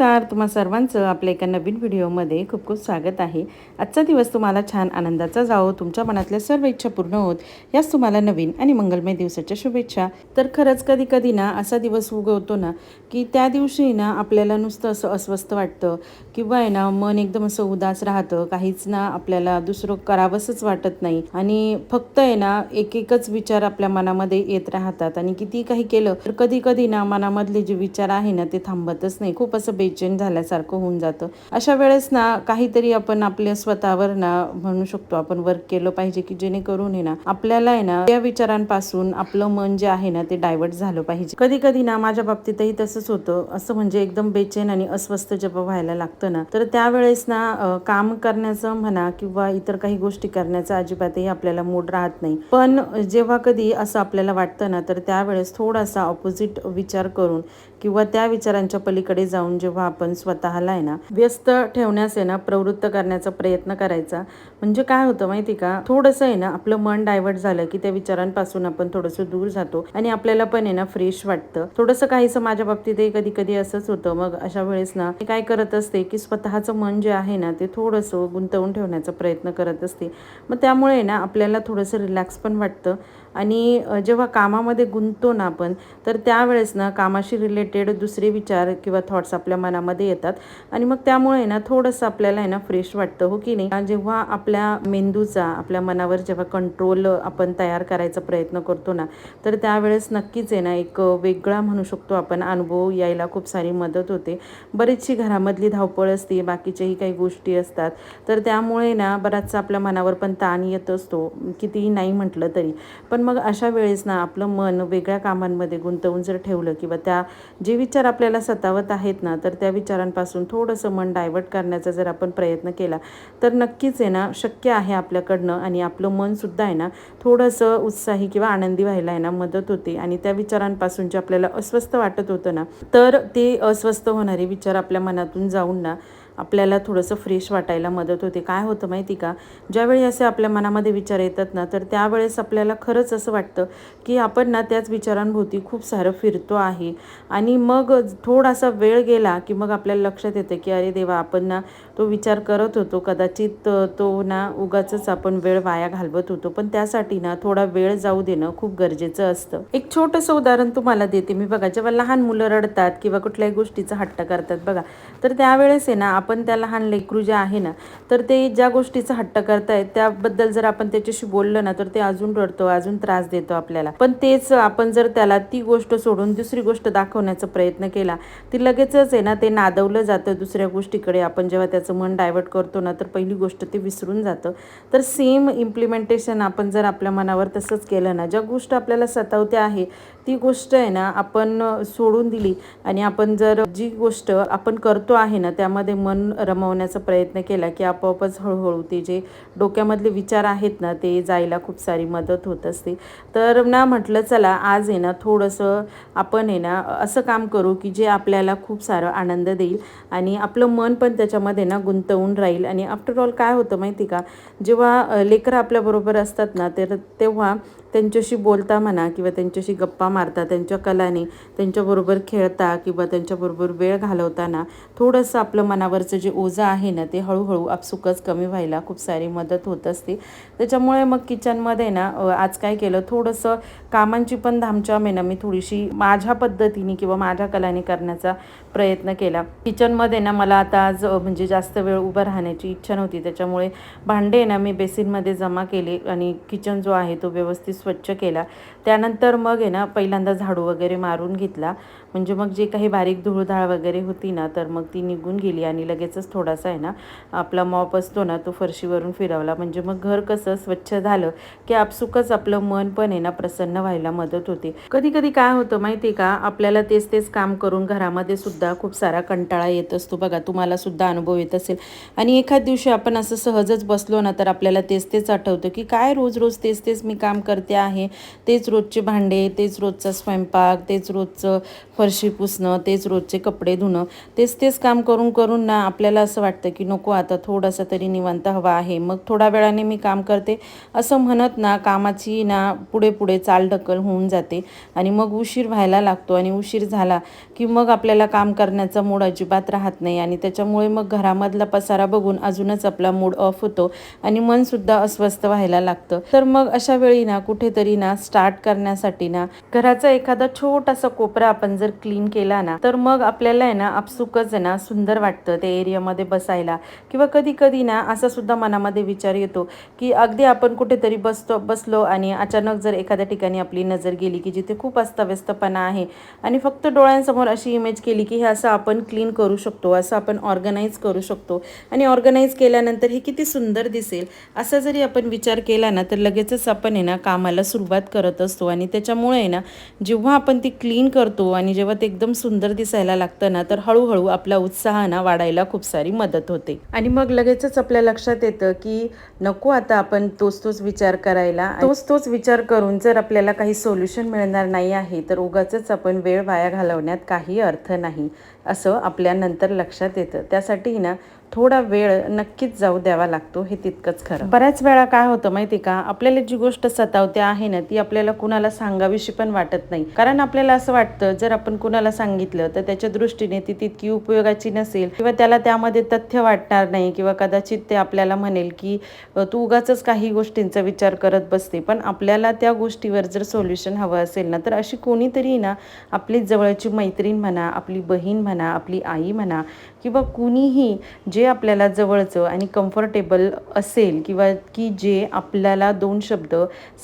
नमस्कार. तुम्हा सर्वांचं आपल्या एका नवीन व्हिडिओमध्ये खूप खूप स्वागत आहे. आजचा दिवस तुम्हाला छान आनंदाचा जावो तुमच्या मनातल्या सर्व इच्छा पूर्ण होत याच तुम्हाला नवीन आणि मंगलमय दिवसाच्या शुभेच्छा. तर खरंच कधी कधी ना असा दिवस उगवतो ना की त्या दिवशी ना आपल्याला नुसतं असं अस्वस्थ वाटतं. किंवा आहे ना मन एकदम असं उदास राहतं. काहीच ना आपल्याला दुसरं करावंसच वाटत नाही. आणि फक्त आहे ना एक एकच विचार आपल्या मनामध्ये येत राहतात. आणि किती काही केलं तर कधी कधी ना मनामधले जे विचार आहे ना ते थांबतच नाही. खूप असं बेचैन झाल्यासारखं होऊन जातं. अशा वेळेस ना काहीतरी आपण आपल्या स्वतःवर ना म्हणू शकतो आपण वर्क केलं पाहिजे की जेणेकरून आहे ना आपल्याला आहे ना या विचारांपासून आपलं मन जे आहे ना ते डायव्हर्ट झालं पाहिजे. कधी कधी ना माझ्या बाबतीतही तसंच होतं. असं म्हणजे एकदम बेचैन आणि अस्वस्थ जेव्हा व्हायला लागतं. ना तर त्यावेळेस ना काम करण्याचं म्हणा किंवा इतर काही गोष्टी करण्याचा अजिबातही आपल्याला मूड राहत नाही. पण जेव्हा कधी असं आपल्याला वाटतं ना तर त्यावेळेस थोडासा ऑपोजिट विचार करून किंवा त्या विचारांच्या पलीकडे जाऊन जेव्हा आपण स्वतःला आहे ना व्यस्त ठेवण्यास आहे ना प्रवृत्त करण्याचा प्रयत्न करायचा. म्हणजे काय होतं माहिती का? थोडंसं आहे ना आपलं मन डायव्हर्ट झालं की त्या विचारांपासून आपण थोडंसं दूर जातो आणि आपल्याला पण आहे ना फ्रेश वाटतं. थोडंसं काहीसं माझ्या बाबतीतही कधी कधी असंच होतं. मग अशा वेळेस ना मी काय करत असते की स्वतःचं मन जे आहे ना ते थोडंसं गुंतवून ठेवण्याचा प्रयत्न करत असते. मग त्यामुळे ना आपल्याला थोडंसं रिलॅक्स पण वाटतं. आणि जेव्हा कामामध्ये गुंततो ना आपण तर त्यावेळेस ना कामाशी रिलेटेड दुसरे विचार किंवा थॉट्स आपल्या मनामध्ये येतात. आणि मग त्यामुळे ना थोडंसं आपल्याला आहे ना फ्रेश वाटतं हो की नाही? जेव्हा आपल्या मेंदूचा आपल्या मनावर जेव्हा कंट्रोल आपण तयार करायचा प्रयत्न करतो ना तर त्यावेळेस नक्कीच आहे ना एक वेगळा म्हणू शकतो आपण अनुभव यायला खूप सारी मदत होते. बरीचशी घरामधली धावपळ असते बाकीच्याही काही गोष्टी असतात. तर त्यामुळे ना बराचसा आपल्या मनावर पण ताण येत असतो कितीही नाही म्हटलं तरी. पण पण मग अशा वेळेस ना आपलं मन वेगळ्या कामांमध्ये गुंतवून जर ठेवलं किंवा त्या जे विचार आपल्याला सतावत आहेत ना तर त्या विचारांपासून थोडंसं मन डायव्हर्ट करण्याचा जर आपण प्रयत्न केला तर नक्कीच आहे ना शक्य आहे आपल्याकडनं आणि आपलं मनसुद्धा आहे ना थोडंसं उत्साही किंवा आनंदी व्हायला आहे ना मदत होते. आणि त्या विचारांपासून जे आपल्याला अस्वस्थ वाटत होतं ना तर ते अस्वस्थ होणारे विचार आपल्या मनातून जाऊन ना आपल्याला थोडंसं फ्रेश वाटायला मदत होते. काय होतं माहिती का? ज्यावेळी असे आपल्या मनामध्ये विचार येतात ना तर त्यावेळेस आपल्याला खरंच असं वाटतं की आपण ना त्याच विचारांभोवती खूप सारं फिरतो आहे. आणि मग थोडासा वेळ गेला की मग आपल्याला लक्षात येतं की अरे देवा आपण ना तो विचार करत होतो. कदाचित तो ना उगाचच आपण वेळ वाया घालवत होतो. पण त्यासाठी ना थोडा वेळ जाऊ देणं खूप गरजेचं असतं. एक छोटंसं उदाहरण तुम्हाला देते मी. बघा जेव्हा लहान मुलं रडतात किंवा कुठल्याही गोष्टीचा हट्ट करतात बघा. तर त्यावेळेस आहे ना आपण त्या लहान लेकरू जे आहे ना तर ते ज्या गोष्टीचा हट्ट करतायत त्याबद्दल जर आपण त्याच्याशी बोललं ना तर ते अजून रडतो अजून त्रास देतो आपल्याला. पण तेच आपण जर त्याला ती गोष्ट सोडून दुसरी गोष्ट दाखवण्याचा प्रयत्न केला ती लगेचच आहे ना ते नादवलं जातं दुसऱ्या गोष्टीकडे. आपण जेव्हा त्याचं मन डायव्हर्ट करतो ना तर पहिली गोष्ट ते विसरून जातं. तर सेम इम्प्लिमेंटेशन आपण जर आपल्या मनावर तसंच केलं ना ज्या गोष्ट आपल्याला सतावते आहे ती गोष्ट आहे ना आपण सोडून दिली आणि आपण जर जी गोष्ट आपण करतो आहे ना त्यामध्ये मन रमवण्याचा प्रयत्न केला की आपोआपच हळूहळू ते जे डोक्यामधले विचार आहेत ना ते जायला खूप सारी मदत होत असते. तर ना म्हटलं चला आज आहे ना थोडंसं आपण आहे ना असं काम करू की जे आपल्याला खूप सारं आनंद देईल आणि आपलं मन पण त्याच्यामध्ये ना गुंतवून राहील. आणि आफ्टर ऑल काय होतं माहिती का? जेव्हा लेकरं आपल्याबरोबर असतात ना तर तेव्हा त्यांच्याशी बोलता म्हणा किंवा त्यांच्याशी गप्पा मारता त्यांच्या कलाने त्यांच्याबरोबर खेळता किंवा त्यांच्याबरोबर वेळ घालवताना थोडंसं आपलं मनावरचं जे ओझं आहे ना ते हळूहळू आपसुकच कमी व्हायला खूप सारी मदत होत असते. त्याच्यामुळे मग किचनमध्ये ना आज काय केलं थोडंसं कामांची पण धामचाम आहे ना मी थोडीशी माझ्या पद्धतीने किंवा माझ्या कलाने करण्याचा प्रयत्न केला. किचनमध्ये ना मला आता आज म्हणजे जास्त वेळ उभं राहण्याची इच्छा नव्हती. त्याच्यामुळे भांडे ना मी बेसिनमध्ये जमा केले आणि किचन जो आहे तो व्यवस्थित स्वच्छ केला. त्यानंतर मग आहे ना पहिल्यांदा झाडू वगैरे मारून घेतला. म्हणजे मग जे काही बारीक धूळधाळ वगैरे होती ना तर मग ती निघून गेली आणि लगेचच थोडासा आहे ना आपला मॉप असतो ना तो फरशीवरून फिरवला. म्हणजे मग घर कसं स्वच्छ झालं की आपसुकच आपलं मन पण आहे ना प्रसन्न व्हायला मदत होते. कधी कधी काय होतं माहिती आहे का आपल्याला तेच तेच काम करून घरामध्ये सुद्धा खूप सारा कंटाळा येत असतो बघा तुम्हाला सुद्धा अनुभव येत असेल. आणि एखाद दिवशी आपण असं सहजच बसलो ना तर आपल्याला तेच तेच आठवतं की काय रोज रोज तेच तेच मी काम करते ते आहे. तेच रोजचे भांडे तेच रोजचा स्वयंपाक तेच रोजचं फरशी पुसणं तेच रोजचे कपडे धुणं. तेच तेच काम करून करून ना आपल्याला असं वाटतं की नको आता थोडासा तरी निवांत हवा आहे. मग थोड्या वेळाने मी काम करते. असं म्हणत ना कामाची ना पुढे पुढे चालढकल होऊन जाते. आणि मग उशीर व्हायला लागतो आणि उशीर झाला की मग आपल्याला काम करण्याचा मूड अजिबात राहत नाही आणि त्याच्यामुळे मग घरामधला पसारा बघून अजूनच आपला मूड ऑफ होतो आणि मनसुद्धा अस्वस्थ व्हायला लागतं. तर मग अशा वेळी ना कुठेतरी ना स्टार्ट करण्यासाठी ना घराचा एखादा छोटासा कोपरा आपण जर क्लीन केला ना तर मग आपल्याला आहे ना आपसुकच आहे ना सुंदर वाटतं त्या एरियामध्ये बसायला. किंवा कधी कधी ना असा सुद्धा मनामध्ये विचार येतो की अगदी आपण कुठेतरी बसतो बसलो आणि अचानक जर एखाद्या ठिकाणी आपली नजर गेली की जिथे खूप अस्ताव्यस्तपणा आहे आणि फक्त डोळ्यांसमोर अशी इमेज केली की हे असं आपण क्लीन करू शकतो असं आपण ऑर्गनाईज करू शकतो आणि ऑर्गनाईज केल्यानंतर हे किती सुंदर दिसेल असा जरी आपण विचार केला ना तर लगेचच आपण आहे ना कामाला सुरुवात करत असतो आणि त्याच्यामुळे ना जेव्हा आपण ती क्लीन करतो आणि जेव्हा ते एकदम सुंदर दिसायला लागतं ना तर हळूहळू आपला उत्साह ना वाढायला खूप सारी मदत होते. आणि मग लगेचच आपल्या लक्षात येतं की नको आता आपण तोच तोच विचार करायला. तोच तोच विचार करून जर आपल्याला काही सोल्युशन मिळणार नाही आहे तर उगाच आपण वेळ वाया घालवण्यात काही अर्थ नाही असं आपल्या नंतर लक्षात येतं. त्यासाठी ना थोडा वेळ नक्कीच जाऊ द्यावा लागतो हे तितकंच खरं. बऱ्याच वेळा काय होतं माहिती का आपल्याला जी गोष्ट सतावते आहे ना ती आपल्याला कुणाला सांगावीशी पण वाटत नाही. कारण आपल्याला असं वाटतं जर आपण कुणाला सांगितलं तर त्याच्या दृष्टीने ती तितकी उपयोगाची नसेल. किंवा त्याला त्यामध्ये तथ्य वाटणार नाही किंवा कदाचित ते आपल्याला म्हणेल की तू उगाच काही गोष्टींचा विचार करत बसते. पण आपल्याला त्या गोष्टीवर जर सोल्युशन हवं असेल ना तर अशी कोणीतरी ना आपली जवळची मैत्रीण म्हणा आपली बहीण म्हणा आपली आई म्हणा किंवा कुणीही जे आपल्याला जवळचं आणि कम्फर्टेबल असेल किंवा की जे आपल्याला दोन शब्द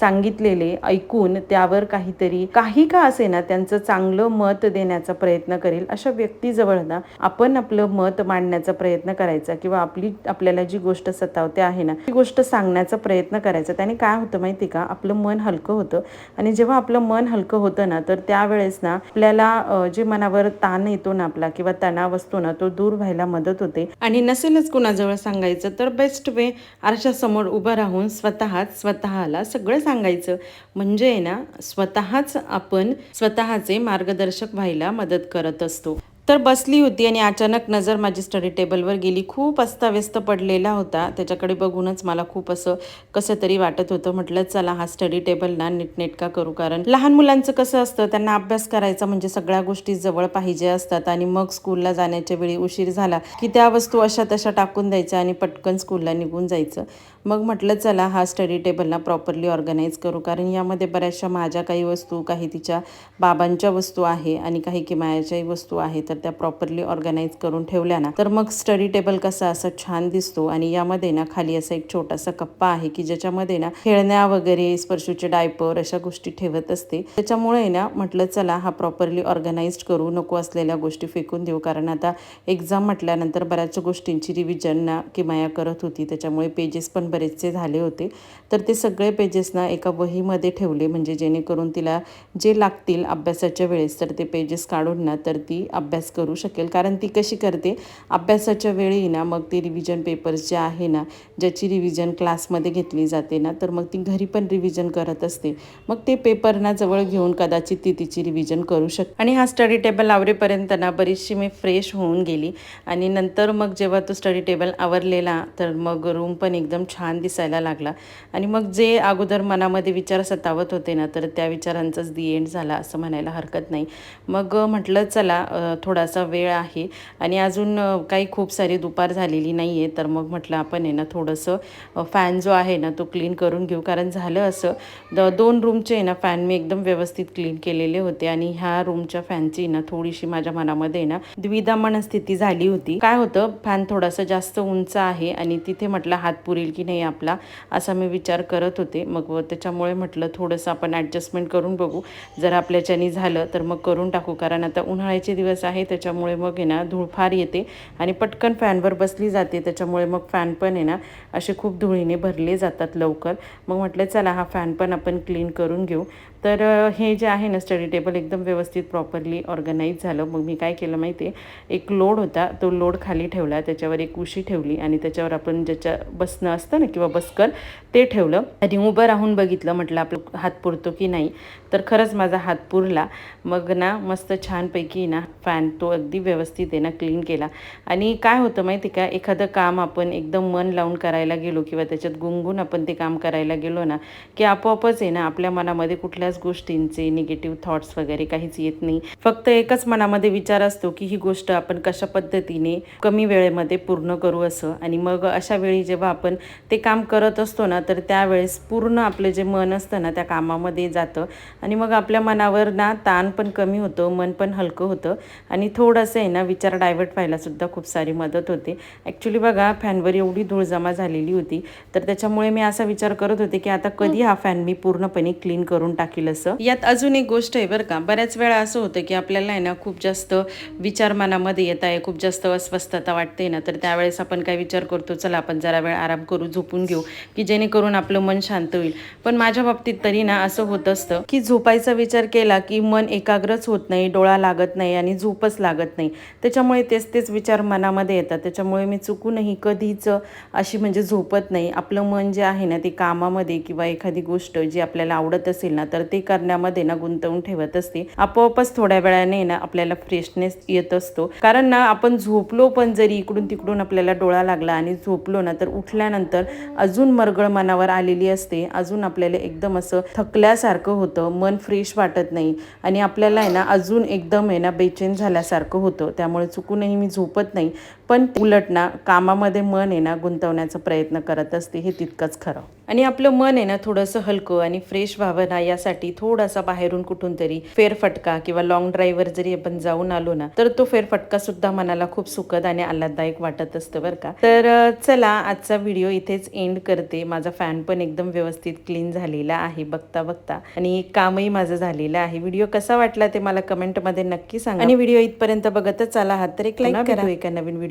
सांगितलेले ऐकून त्यावर काहीतरी काही का असे ना त्यांचं चांगलं मत देण्याचा प्रयत्न करेल अशा व्यक्तीजवळ ना आपण आपलं मत मांडण्याचा प्रयत्न करायचा किंवा आपली आपल्याला जी गोष्ट सतावते आहे ना ती गोष्ट सांगण्याचा प्रयत्न करायचा. त्याने काय होतं माहिती का? आपलं मन हलकं होतं आणि जेव्हा आपलं मन हलकं होतं ना तर त्यावेळेस ना आपल्याला जे मनावर ताण येतो ना आपला किंवा तणाव असतो ना तो दूर व्हायला मदत होते. आणि नसेलच कुणाजवळ सांगायचं तर बेस्ट वे आरशासमोर उभं राहून स्वतःच स्वतःला सगळं सांगायचं. म्हणजे आहे ना स्वतःच आपण स्वतःचे मार्गदर्शक व्हायला मदत करत असतो. तर बसली होती आणि अचानक नजर माझी स्टडी टेबलवर गेली. खूप अस्ताव्यस्त पडलेला होता. त्याच्याकडे बघूनच मला खूप असं कसं तरी वाटत होतं. म्हटलं चला हा स्टडी टेबल ना नीटनेटका करू कारण लहान मुलांचं कसं असतं त्यांना अभ्यास करायचा म्हणजे सगळ्या गोष्टी जवळ पाहिजे असतात आणि मग स्कूलला जाण्याच्या वेळी उशीर झाला की त्या वस्तू अशा तशा टाकून द्यायच्या आणि पटकन स्कूलला निघून जायचं. मग म्हटलं चला हा स्टडी टेबलला प्रॉपरली ऑर्गनाईज करू कारण यामध्ये बऱ्याचशा माझ्या काही वस्तू काही तिच्या बाबांच्या वस्तू आहे आणि काही किमायाच्याही वस्तू आहेत. त्या प्रॉपरली ऑर्गनाईज करून ठेवल्या ना तर मग स्टडी टेबल कसा असा छान दिसतो. आणि यामध्ये ना खाली असा एक छोटासा कप्पा आहे की ज्याच्यामध्ये ना खेळण्या वगैरे स्पर्शूचे डायपर अशा गोष्टी ठेवत असते. त्याच्यामुळे ना म्हटलं चला हा प्रॉपरली ऑर्गनाईज करू नको असलेल्या गोष्टी फेकून देऊ. कारण आता एक्झाम म्हटल्यानंतर बऱ्याच गोष्टींची रिव्हिजन ना किमाया करत होती. त्याच्यामुळे पेजेस पण बरेचसे झाले होते. तर ते सगळे पेजेस ना एका वहीमध्ये ठेवले. म्हणजे जेणेकरून तिला जे लागतील अभ्यासाच्या वेळेस तर ते पेजेस काढून ना तर ती अभ्यास करू शकेल. कारण ती कशी करते? अभ्यासाच्या वेळी ना मग ते रिव्हिजन पेपर्स जे आहे ना ज्याची रिव्हिजन क्लासमध्ये घेतली जाते ना तर मग ती घरी पण रिव्हिजन करत असते. मग ते पेपर ना जवळ घेऊन कदाचित ती तिची रिव्हिजन करू शकते आणि हा स्टडी टेबल आवरेपर्यंत ना बरीचशी मी फ्रेश होऊन गेली. आणि नंतर मग जेव्हा तो स्टडी टेबल आवरलेला तर मग रूम पण एकदम छान दिसायला लागला. आणि मग जे अगोदर मनामध्ये विचार सतावत होते ना तर त्या विचारांचाच दी एंड झाला असं म्हणायला हरकत नाही. मग म्हटलं चला थोडं थोडासा वेळ आहे. आणि अजून काही खूप सारी दुपार झालेली नाही आहे तर मग म्हटलं आपण आहे ना थोडंसं फॅन जो आहे ना तो क्लीन करून घेऊ. कारण झालं असं द दोन रूमचे आहे ना फॅन मी एकदम व्यवस्थित क्लीन केलेले होते. आणि ह्या रूमच्या फॅनची ना थोडीशी माझ्या मनामध्ये ना द्विधा मनस्थिती झाली होती. काय होतं फॅन थोडासा जास्त उंच आहे. आणि तिथे म्हटलं हात पुरेल की नाही आपला असा मी विचार करत होते. मग व त्याच्यामुळे म्हटलं थोडंसं आपण ॲडजस्टमेंट करून बघू. जर आपल्याच्यानी झालं तर मग करून टाकू. कारण आता उन्हाळ्याचे दिवस आहे त्याच्यामुळे मग आहे ना धूळ फार येते आणि पटकन फॅनवर बसली जाते त्याच्यामुळे मग फॅन पण आहे ना असे खूप धुळीने भरले जातात लवकर. मग म्हटलं चला हा फॅन पण आपण क्लीन करून घेऊ. तर हे जे आहे ना स्टडी टेबल एकदम व्यवस्थित प्रॉपरली ऑर्गनाईज झालं. मग मी काय केलं माहिती आहे एक लोड होता. तो लोड खाली ठेवला. त्याच्यावर एक उशी ठेवली आणि त्याच्यावर आपण ज्याच्या बसणं असतं ना किंवा बसकर ते ठेवलं. आणि उभं राहून बघितलं. म्हटलं आपलं हात पुरतो की नाही? तर खरंच माझा हात पुरला. मग ना मस्त छानपैकी ना फॅन तो अगदी व्यवस्थित आहे ना क्लीन केला. आणि काय होतं माहिती का? एखादं काम आपण एकदम मन लावून करायला गेलो किंवा त्याच्यात गुंगून आपण ते काम करायला गेलो ना की आपोआपच आहे ना आपल्या मनामध्ये कुठल्याच गोष्टींचे निगेटिव्ह थॉट्स वगैरे काहीच येत नाही. फक्त एकच मनामध्ये विचार असतो की ही गोष्ट आपण कशा पद्धतीने कमी वेळेमध्ये पूर्ण करू असं. आणि मग अशा वेळी जेव्हा आपण ते काम करत असतो ना तर त्यावेळेस पूर्ण आपलं जे मन असतं ना त्या कामामध्ये जातं. आणि मग आपल्या मनावर ना ताण पण कमी होतं मन पण हलकं होतं. आणि थोडंसं आहे ना विचार डायव्हर्ट व्हायला सुद्धा खूप सारी मदत होते. ॲक्च्युली बघा फॅनवर एवढी धूळ जमा झालेली होती. तर त्याच्यामुळे मी असा विचार करत होते की आता कधी हा फॅन मी पूर्णपणे क्लीन करून टाकेल? असं. यात अजून एक गोष्ट आहे बरं का बऱ्याच वेळा असं होतं की आपल्याला आहे ना खूप जास्त विचार मनामध्ये येत आहे खूप जास्त अस्वस्थता वाटते ना तर त्यावेळेस आपण काय विचार करतो चला आपण जरा वेळ आराम करू झोपून घेऊ की जेणेकरून आपलं मन शांत होईल. पण माझ्या बाबतीत तरी ना असं होत असतं की झोपायचा विचार केला की मन एकाग्रच होत नाही डोळा लागत नाही आणि झोपच लागत नाही. त्याच्यामुळे तेच तेच विचार मनामध्ये येतात. त्याच्यामुळे मी चुकूनही कधीच अशी म्हणजे झोपत नाही. आपलं मन जे आहे ना ते कामामध्ये किंवा एखादी गोष्ट जी आपल्याला आवडत असेल ना तर ते करण्यामध्ये ना गुंतवून ठेवत असते. आपोआपच थोड्या वेळाने ना आपल्याला फ्रेशनेस येत असतो. कारण ना आपण झोपलो पण जरी इकडून तिकडून आपल्याला डोळा लागला आणि झोपलो ना तर उठल्यानंतर अजून मरगळ मनावर आलेली असते. अजून आपल्याला एकदम असं थकल्यासारखं होतं मन फ्रेश वाटत नाही आणि आपल्याला आहे ना अजून एकदम आहे ना बेचैन झाल्यासारखं होतं. त्यामुळे चुकूनही मी झोपत नाही. पण उलट ना कामामध्ये मन आहे ना गुंतवण्याचा प्रयत्न करत असते हे तितकंच खरं. आणि आपलं मन आहे ना थोडंसं हलकं आणि फ्रेश व्हावं ना यासाठी थोडासा बाहेरून कुठून तरी फेरफटका किंवा लॉंग ड्राईव्हवर जरी आपण जाऊन आलो ना तर तो फेरफटका सुद्धा मनाला खूप सुखद आणि आल्हाददायक वाटत असतं बरं का. तर चला आजचा व्हिडिओ इथेच एंड करते. माझा फॅन पण एकदम व्यवस्थित क्लीन झालेला आहे बघता बघता आणि कामही माझं झालेलं आहे. व्हिडिओ कसा वाटला ते मला कमेंटमध्ये नक्की सांगा. आणि व्हिडिओ इथपर्यंत बघतच आला आहात तर एक लाईक करा. एका नवीन